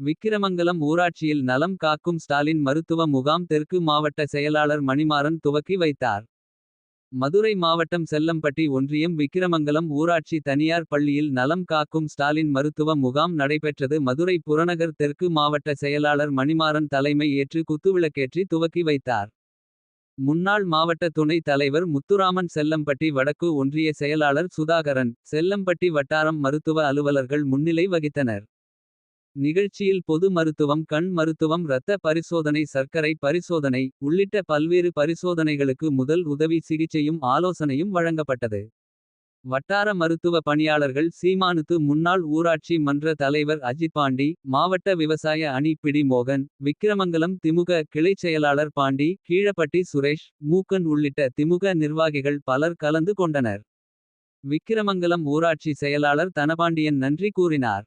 விக்கிரமங்கலம் ஊராட்சியில் நலம் காக்கும் ஸ்டாலின் மருத்துவ முகாம் தெற்கு மாவட்ட செயலாளர் மணிமாறன் துவக்கி வைத்தார். மதுரை மாவட்டம் செல்லம்பட்டி ஒன்றியம் விக்கிரமங்கலம் ஊராட்சி தனியார் பள்ளியில் நலம் காக்கும் ஸ்டாலின் மருத்துவ முகாம் நடைபெற்றது. மதுரை புறநகர் தெற்கு மாவட்ட செயலாளர் மணிமாறன் தலைமை ஏற்று குத்துவிளக்கேற்றி துவக்கி வைத்தார். முன்னாள் மாவட்ட துணை தலைவர் முத்துராமன் செல்லம்பட்டி வடக்கு ஒன்றிய செயலாளர் சுதாகரன். செல்லம்பட்டி வட்டாரம் மருத்துவ அலுவலர்கள் முன்னிலை வகித்தனர். நிகழ்ச்சியில் பொது மருத்துவம் கண் மருத்துவம் இரத்த பரிசோதனை சர்க்கரை பரிசோதனை. உள்ளிட்ட பல்வேறு பரிசோதனைகளுக்கு முதல் உதவி சிகிச்சையும் ஆலோசனையும் வழங்கப்பட்டது. வட்டார மருத்துவ பணியாளர்கள் சீமானுத்து முன்னாள் ஊராட்சி மன்ற தலைவர் அஜித் பாண்டி. மாவட்ட விவசாய அணி பிடி மோகன். விக்கிரமங்கலம் திமுக கிளைச் செயலாளர் பாண்டி. கீழப்பட்டி சுரேஷ் மூக்கன் உள்ளிட்ட திமுக நிர்வாகிகள் பலர் கலந்து கொண்டனர். விக்கிரமங்கலம் ஊராட்சி செயலாளர் தனபாண்டியன் நன்றி கூறினார்.